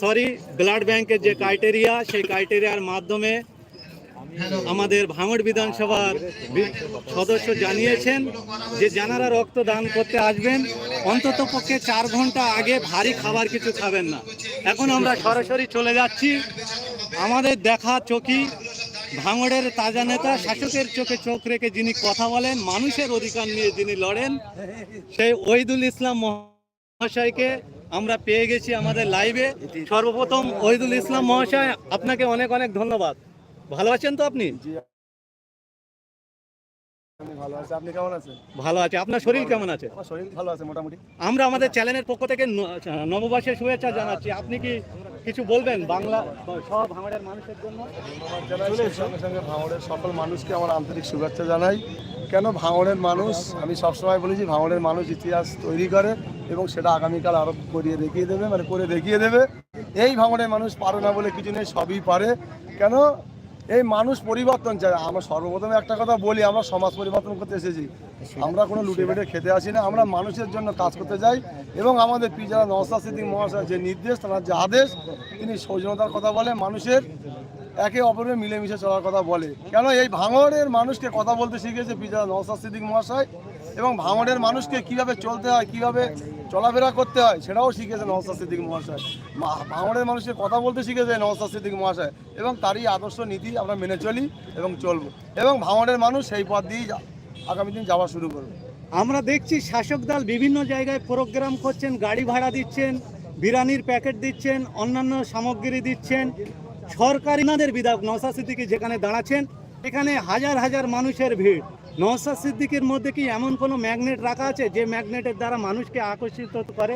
Sorry blood ব্যাংকের যে criteria সেই ক্রাইটেরিয়ার মাধ্যমে আমাদের ভাঙড় বিধানসভার সদস্য জানিয়েছেন যে যারা রক্ত দান করতে আসবেন, অন্তত পক্ষে চার ঘণ্টা আগে ভারী খাবার কিছু খাবেন না। এখন আমরা সরাসরি চলে যাচ্ছি। আমাদের দেখা চকি, ভাঙড়ের তাজা নেতা, শাসকের চোখে চোখ রেখে যিনি কথা বলেন, মানুষের অধিকার নিয়ে যিনি লড়েন, সেই ওহিদুল ইসলাম মহাশয়কে আমরা পেয়ে গেছি আমাদের লাইভে সর্বপ্রথম ওহিদুল ইসলাম মহাশয় আপনাকে অনেক অনেক ধন্যবাদ। ভালো আছেন তো আপনি? ভালো কেমন আছেন? ভালো আছে। আপনার শরীর কেমন আছে? আমার শরীর ভালো আছে মোটামুটি। আমরা আমাদের চ্যানেলের পক্ষ থেকে নববর্ষের শুভেচ্ছা জানাচ্ছি। আপনি কি কিছু বলবেন? বাংলা সব ভাঙড়ের মানুষের জন্য। ধন্যবাদ জানাই সেই সঙ্গে সঙ্গে ভাঙড়ের সকল মানুষকে আমার আন্তরিক শুভেচ্ছা জানাই। কেন ভাঙড়ের মানুষ? আমি সবসময় বলেছি ভাঙড়ের মানুষ ইতিহাস তৈরি করে। এবং সেটা আগামীকাল আরও করিয়ে দেখিয়ে দেবে মানে করে দেখিয়ে দেবে। এই ভাঙড়ের মানুষ পারে না বলে কিছু নেই, সবই পারে। কেন? এই মানুষ পরিবর্তন চায়। আমরা সর্বপ্রথমে একটা কথা বলি, আমরা সমাজ পরিবর্তন করতে এসেছি। আমরা কোনো লুটে বেটে খেতে আসি না, আমরা মানুষের জন্য কাজ করতে যাই এবং আমাদের পি যারা নওসাদ সিদ্দিক মহাশয় যে নির্দেশ, তার যে আদেশ, তিনি সৌজনতার কথা বলে, মানুষের একে অপরের মিলেমিশে চলার কথা বলে। কেন? এই ভাঙড়ের মানুষকে কথা বলতে শিখেছে পিজা নওসাদ সিদ্দিক মহাশয় এবং ভাঙড়ের মানুষকে কীভাবে চলতে হয়, কীভাবে চলাফেরা করতে হয়, সেটাও শিখেছে নওসাদ সিদ্দিক মহাশয়। ভাঙড়ের মানুষকে কথা বলতে শিখেছে নওসাদ সিদ্দিক মহাশয়। এবং তারই আদর্শ নীতি আমরা মেনে চলি এবং চলব। এবং ভাঙড়ের মানুষ সেই পথ দিয়েই আগামী দিন যাওয়া শুরু করবে। আমরা দেখছি শাসক দল বিভিন্ন জায়গায় প্রোগ্রাম করছেন, গাড়ি ভাড়া দিচ্ছেন, বিরিয়ানির প্যাকেট দিচ্ছেন, অন্যান্য সামগ্রী দিচ্ছেন। সরকারি নাদের বিধায়ক নওসাদ সিদ্দিকি যেখানে দাঁড়াচ্ছেন এখানে হাজার হাজার মানুষের ভিড়। নওসাদ সিদ্দিকির মধ্যে কি এমন কোনো ম্যাগনেট রাখা আছে যে ম্যাগনেটের দ্বারা মানুষকে আকর্ষিত করে?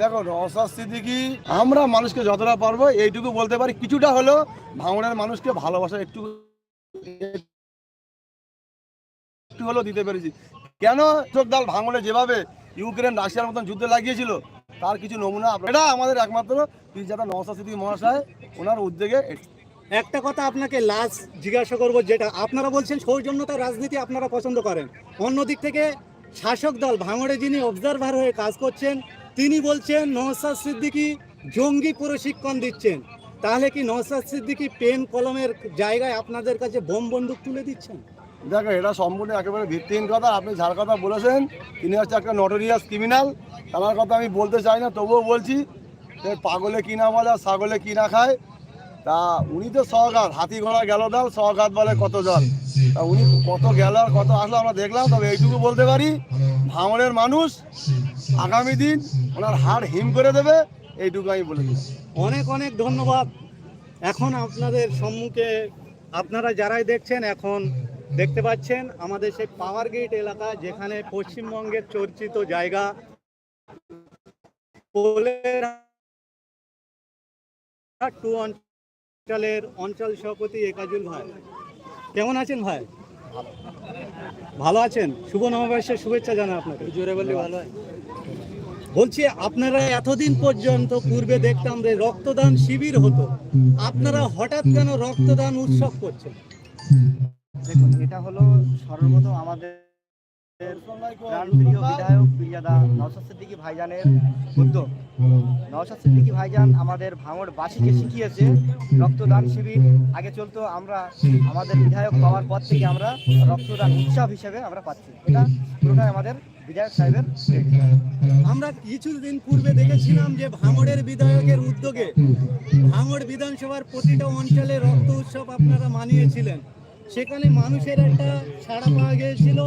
দেখো নওসাদ সিদ্দিকি, আমরা মানুষকে যতটা পারব এইটুকু বলতে পারি। কিছুটা হলেও ভাঙড়ের মানুষকে ভালোবাসা একটু একটু হলেও দিতে পেরেছি। কেন চোখদাল ভাঙড়ে যেভাবে ইউক্রেন রাশিয়ার মতন যুদ্ধ লাগিয়েছিল, তার কিছু নমুনা এটা আমাদের একমাত্র পিজাটা নওসাদ সিদ্দিকি মহাশয়, ওনার উদ্যোগে একটা কথা আপনাকে লাস্ট জিজ্ঞাসা করব যেটা, আপনারা বলছেন সৌজন্যতা রাজনীতি আপনারা পছন্দ করেন। অন্যদিক থেকে শাসক দল, ভাঙড়ে যিনি অবজারভার হয়ে কাজ করছেন, তিনি বলছেন নওসাদ সিদ্দিকি জঙ্গি প্রশিক্ষণ দিচ্ছেন। তাহলে কি নওসাদ সিদ্দিকি পেন কলমের জায়গায় আপনাদের কাছে বোম বন্দুক তুলে দিচ্ছেন? দেখো, এটা সম্পূর্ণ একেবারে ভিত্তিহীন কথা। আপনি যার কথা বলেছেন, তিনি হচ্ছে একটা নটোরিয়াস ক্রিমিনাল তার কথা আমি বলতে চাই না, তবুও বলছি পাগলে কিনা বলে ছাগলে কিনা খায় তা উনি তো সহঘাত হাতি ঘোড়া গেল দাল সহঘাত বলে কত তা উনি কত গেল আর কত আসলো আমরা দেখলাম, তবে এইটুকু বলতে পারি ভাঙড়ের মানুষ আগামী দিন ওনার হাড় হিম করে দেবে, এইটুকু আমি বলে দিই অনেক অনেক ধন্যবাদ। এখন আপনাদের সম্মুখে আপনারা যারাই দেখছেন এখন দেখতে পাচ্ছেন, আমাদের সেই পাওয়ার গেট এলাকা যেখানে পশ্চিমবঙ্গের চর্চিত জায়গা টু টু অঞ্চলের অঞ্চল সভাপতি একাজুল ভাই। কেমন আছেন ভাই? ভালো আছেন? শুভ নববর্ষের শুভেচ্ছা জানা আপনাকে। জোরে বললে ভালো হয়। বলছি আপনারা এতদিন পর্যন্ত পূর্বে দেখতাম যে রক্তদান শিবির হতো। আপনারা হঠাৎ কেন রক্তদান উৎসব করছেন? দেখুন এটা হলো সর্বপ্রথম আমাদের সিদ্দিকী ভাইজানের উদ্যোগ ভাইজান আমাদের শিখিয়েছে, রক্তদান শিবির। আগে আমরা, আমাদের বিধায়ক পাওয়ার পর থেকে আমরা রক্তদান উৎসব হিসেবে আমরা পাচ্ছি। এটা পুরোটাই আমাদের বিধায়ক সাহেবের আমরা কিছুদিন পূর্বে দেখেছিলাম যে ভাঙড়ের বিধায়কের উদ্যোগে ভাঙড় বিধানসভার প্রতিটা অঞ্চলে রক্ত উৎসব আপনারা মানিয়েছিলেন। সেখানে মানুষের একটা সাড়া পাওয়া গিয়েছিল।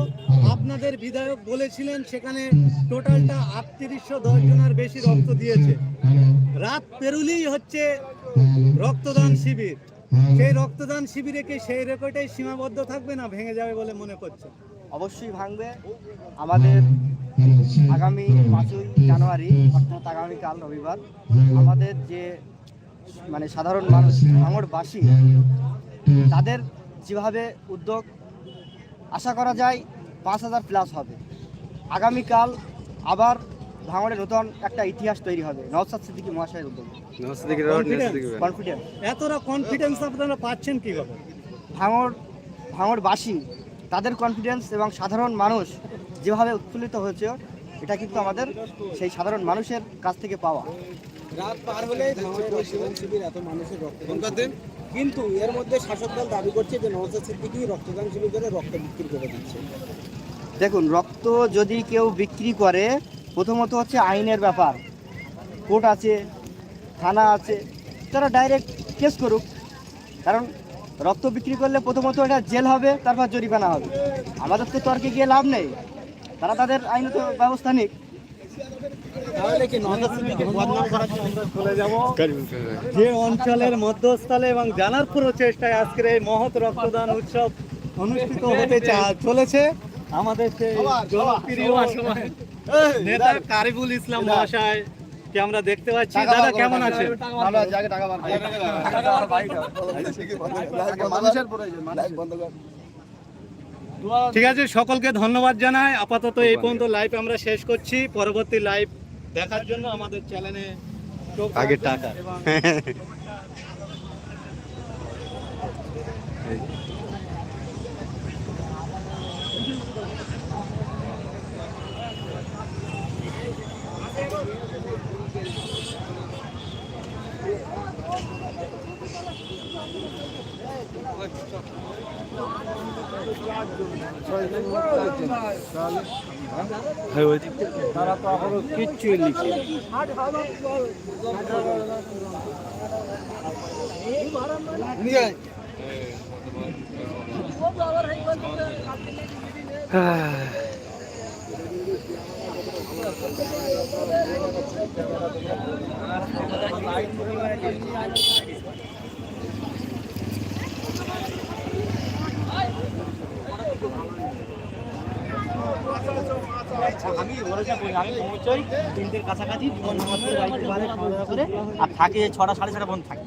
আপনাদের বিধায়ক বলেছিলেন, সেখানে টোটালটা আটত্রিশশো দশ জনের বেশি রক্ত দিয়েছে। রাত পেরুলেই হচ্ছে রক্তদান শিবির। সেই রক্তদান শিবিরে কি সেই রেকর্ডেই সীমাবদ্ধ থাকবে না, ভেঙে যাবে বলে মনে করছে অবশ্যই ভাঙবে। আমাদের আগামী পাঁচই জানুয়ারি, অর্থাৎ আগামীকাল রবিবার, আমাদের যে মানে সাধারণ মানুষ, ভাঙড়বাসী, তাদের যেভাবে উদ্যোগ আশা করা যায় পাঁচ হাজার প্লাস হবে। আগামীকাল আবার ভাঙড়ে নতুন একটা ইতিহাস তৈরি হবে নওসাদ সিদ্দিকী মহাশয়ের উদ্যোগ। কনফিডেন্স এতটা কনফিডেন্স আপনারা পাচ্ছেন কীভাবে? ভাঙড় ভাঙড়বাসী তাদের কনফিডেন্স এবং সাধারণ মানুষ যেভাবে উৎফুল্লিত হয়েছে এটা কিন্তু আমাদের সেই সাধারণ মানুষের কাছ থেকে পাওয়া। রাত পার শিবির এত মানুষের দেন? কিন্তু এর মধ্যে শাসক দল দাবি করছে যে নওয়াজ সিদ্দিকি রক্তদান শিবির রক্ত বিক্রি করে দিচ্ছে। দেখুন, রক্ত যদি কেউ বিক্রি করে, প্রথমত হচ্ছে আইনের ব্যাপার। কোর্ট আছে, থানা আছে, তারা ডাইরেক্ট কেস করুক। কারণ রক্ত বিক্রি করলে প্রথমত এটা জেল হবে, তারপর জরিমানা হবে। আমাদের তো তর্কে গিয়ে লাভ নেই। তারা তাদের আইনত ব্যবস্থা নিক। যে অঞ্চলের মধ্যস্থলে এবং জানার প্রচেষ্টায় আজকের এই মহৎ রক্তদান উৎসব অনুষ্ঠিত হতে চলেছে। আমাদের সেই জনপ্রিয় নেতা কারিবুল ইসলাম মহাশয় কে আমরা দেখতে পাচ্ছি। দাদা কেমন আছেন? ঠিক আছে সকলকে ধন্যবাদ জানাই। আপাতত এই পর্যন্ত লাইভ আমরা শেষ করছি। পরবর্তী লাইভ দেখার জন্য আমাদের চ্যানেলে আগে টাকা তারা তো এখনও কিচ্ছুই লিখে আমি আমি তিনটের কাছাকাছি আর থাকে ছটা সাড়ে ছটা বন্ধ থাকি।